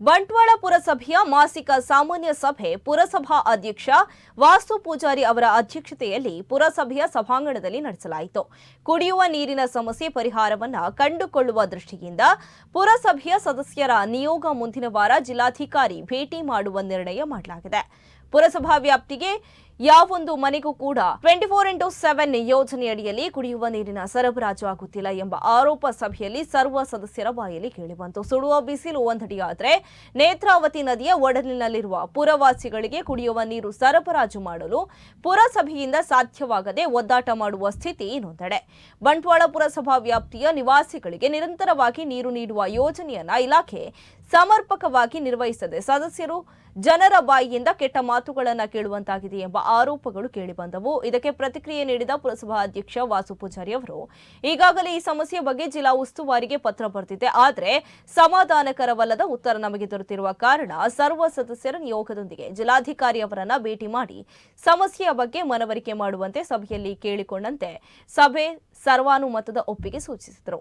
ಬಂಟ್ವಾಳ ಪುರಸಭೆಯ ಮಾಸಿಕ ಸಾಮಾನ್ಯ ಸಭೆ ಪುರಸಭಾ ಅಧ್ಯಕ್ಷ ವಾಸ್ತು ಪೂಜಾರಿ ಅವರ ಅಧ್ಯಕ್ಷತೆಯಲ್ಲಿ ಪುರಸಭೆಯ ಸಭಾಂಗಣದಲ್ಲಿ ನಡೆಸಲಾಯಿತು. ಕುಡಿಯುವ ನೀರಿನ ಸಮಸ್ಯೆ ಪರಿಹಾರವನ್ನು ಕಂಡುಕೊಳ್ಳುವ ದೃಷ್ಟಿಯಿಂದ ಪುರಸಭೆಯ ಸದಸ್ಯರ ನಿಯೋಗ ಮುಂದಿನ ವಾರ ಜಿಲ್ಲಾಧಿಕಾರಿ ಭೇಟಿ ಮಾಡುವ ನಿರ್ಣಯ ಮಾಡಲಾಗಿದೆ. ಪುರಸಭಾ ವ್ಯಾಪ್ತಿಗೆ ಯಾವೊಂದು ಮನೆಗೂ ಕೂಡ ಟ್ವೆಂಟಿ ಫೋರ್ ಇಂಟು ಸೆವೆನ್ ಯೋಜನೆಯಡಿಯಲ್ಲಿ ಕುಡಿಯುವ ನೀರಿನ ಸರಬರಾಜು ಆಗುತ್ತಿಲ್ಲ ಎಂಬ ಆರೋಪ ಸಭೆಯಲ್ಲಿ ಸರ್ವ ಸದಸ್ಯರ ಬಾಯಲ್ಲಿ ಕೇಳಿಬಂತು. ಸುಡುವ ಬಿಸಿಲು ಒಂದಡಿಯಾದರೆ ನೇತ್ರಾವತಿ ನದಿಯ ಒಡಲಿನಲ್ಲಿರುವ ಪುರವಾಸಿಗಳಿಗೆ ಕುಡಿಯುವ ನೀರು ಸರಬರಾಜು ಮಾಡಲು ಪುರಸಭೆಯಿಂದ ಸಾಧ್ಯವಾಗದೆ ಒದ್ದಾಟ ಮಾಡುವ ಸ್ಥಿತಿ ಇನ್ನೊಂದೆಡೆ. ಬಂಟ್ವಾಳ ಪುರಸಭಾ ವ್ಯಾಪ್ತಿಯ ನಿವಾಸಿಗಳಿಗೆ ನಿರಂತರವಾಗಿ ನೀರು ನೀಡುವ ಯೋಜನೆಯನ್ನ ಇಲಾಖೆ ಸಮರ್ಪಕವಾಗಿ ನಿರ್ವಹಿಸದೆ ಸದಸ್ಯರು ಜನರ ಬಾಯಿಯಿಂದ ಕೆಟ್ಟ ಮಾತುಗಳನ್ನು ಕೇಳುವಂತಾಗಿದೆ ಎಂಬ ಆರೋಪಗಳು ಕೇಳಿಬಂದವು ಇದಕ್ಕೆ ಪ್ರತಿಕ್ರಿಯೆ ನೀಡಿದ ಪುರಸಭಾ ಅಧ್ಯಕ್ಷ ವಾಸು ಪೂಜಾರಿ ಅವರು, ಈಗಾಗಲೇ ಈ ಸಮಸ್ಯೆ ಬಗ್ಗೆ ಜಿಲ್ಲಾ ಉಸ್ತುವಾರಿಗೆ ಪತ್ರ ಬರೆದಿದೆ ಆದರೆ ಸಮಾಧಾನಕರವಲ್ಲದ ಉತ್ತರ ನಮಗೆ ದೊರೆತಿರುವ ಕಾರಣ ಸರ್ವ ಸದಸ್ಯರ ನಿಯೋಗದೊಂದಿಗೆ ಜಿಲ್ಲಾಧಿಕಾರಿ ಅವರನ್ನ ಭೇಟಿ ಮಾಡಿ ಸಮಸ್ಯೆಯ ಬಗ್ಗೆ ಮನವರಿಕೆ ಮಾಡುವಂತೆ ಸಭೆಯಲ್ಲಿ ಕೇಳಿಕೊಂಡಂತೆ ಸಭೆ ಸರ್ವಾನುಮತದ ಒಪ್ಪಿಗೆ ಸೂಚಿಸಿದರು.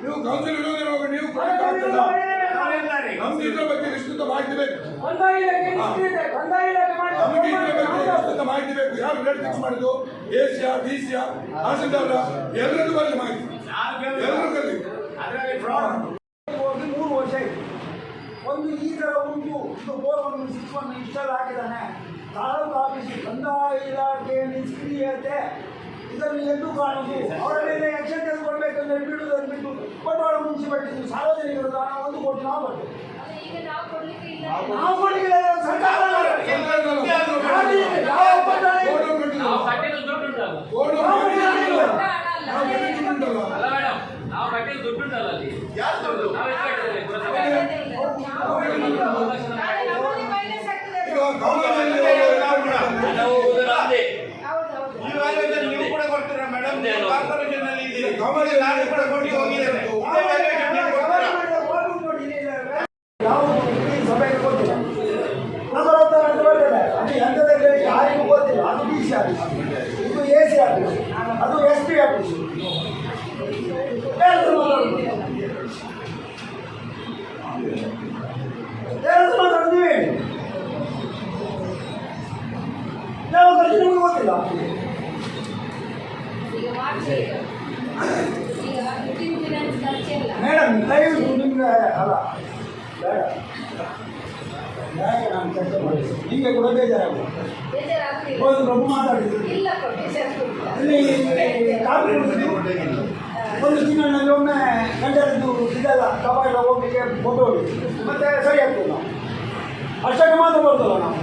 ನೀವು ಕೌನ್ಸಿಲ್ ಇರುವಾಗ ನೀವು ಕೊಡಕ್ಕಾಗ್ತದ ನಮ್ಗೆ ಇದ್ರ ಬಗ್ಗೆ ವಿಸ್ತೃತ ಮಾಹಿತಿ ಬೇಕು. ನಮಗೆ ಇದ್ರ ಬಗ್ಗೆ ವಿಸ್ತೃತ ಮಾಹಿತಿ ಬೇಕು. ಯಾರು ರೇಟ್ ಫಿಕ್ಸ್ ಮಾಡುದು ಏಷ್ಯಾ ಡಿಸಿಯ ತಹಸೀಲ್ದಾರ ಎಲ್ಲರದ್ದು ಬರಲಿ ಮಾಹಿತಿ. ಎಲ್ಲರೂ ಕಲಿ ಹೋಗಿ ಮೂರು ವರ್ಷ ಆಯ್ತು. ಒಂದು ಈ ಥರ ಉಂಟು. ಇದು ಬೋರ್ ಒಂದು ಸಿಕ್ಸ್ ಒನ್ ಇನ್ಸ್ಟಾಲ್ ಹಾಕಿದ್ದಾನೆ. ತಾಲೂಕು ಆಫೀಸ್ ಕಂದಾಯ ಇಲಾಖೆ ನಿಷ್ಕ್ರಿಯತೆ ಇದನ್ನು ಎಂದು ಕಾಣುವುದು ಅವರ ಮೇಲೆ ಆಕ್ಷನ್ ತೆಗೆದುಕೊಳ್ಬೇಕಂದ್ರೆ ಬಿಡುವುದನ್ನು ಬಿಟ್ಟು ಬಂಡವಾಳ ಮುನ್ಸಿಪಾಲಿಟಿ ಸಾರ್ವಜನಿಕರ ದಾನ ಒಂದು ಕೋಟಿ ನಾವು ಬರ್ತೇವೆ ಈಗ ನಾವು ಕೊಡ್ಲಿಕ್ಕೆ ಇಲ್ಲ ನಾವು ಕೊಡ್ಲಿಕ್ಕೆ ಇಲ್ಲ, ಸರ್ಕಾರ ಯಾವ ಯಾರಿಗೂ ಗೊತ್ತಿಲ್ಲ. ಅದು ಡಿ ಸಿ ಆಫೀಸ್ ಇದು ಎ ಸಿ ಆಫೀಸ್ ಅದು ಎಸ್ ಪಿ ಆಫೀಸ್ ಯಾವ ಖರ್ಚು ನಿಮಗೆ ಗೊತ್ತಿಲ್ಲ? ದಯವಿಟ್ಟು ನಿಮಗೆ ಅಲ್ಲ. ನಾನು ಕೆಲಸ ಮಾಡಿದ್ದು ನಿಮಗೆ ಕೂಡ ಬೇಜಾರಾಗುತ್ತೆ ಹೋಗಿ ಕುಡಿದು ಒಂದು ತಿಂಗಳಿನಲ್ಲಿ ಒಮ್ಮೆ ಗಂಟಲದ್ದು ಇದೆಲ್ಲ ಕಬಾಯೆಲ್ಲ ಹೋಗ್ಲಿಕ್ಕೆ ಫೋಟೋ ಮತ್ತೆ ಸರಿ ಆಗ್ತದೆ ನಾವು ಅಷ್ಟಕ್ಕೆ ಮಾತ್ರ ಬರ್ತಲ್ಲ ನಾವು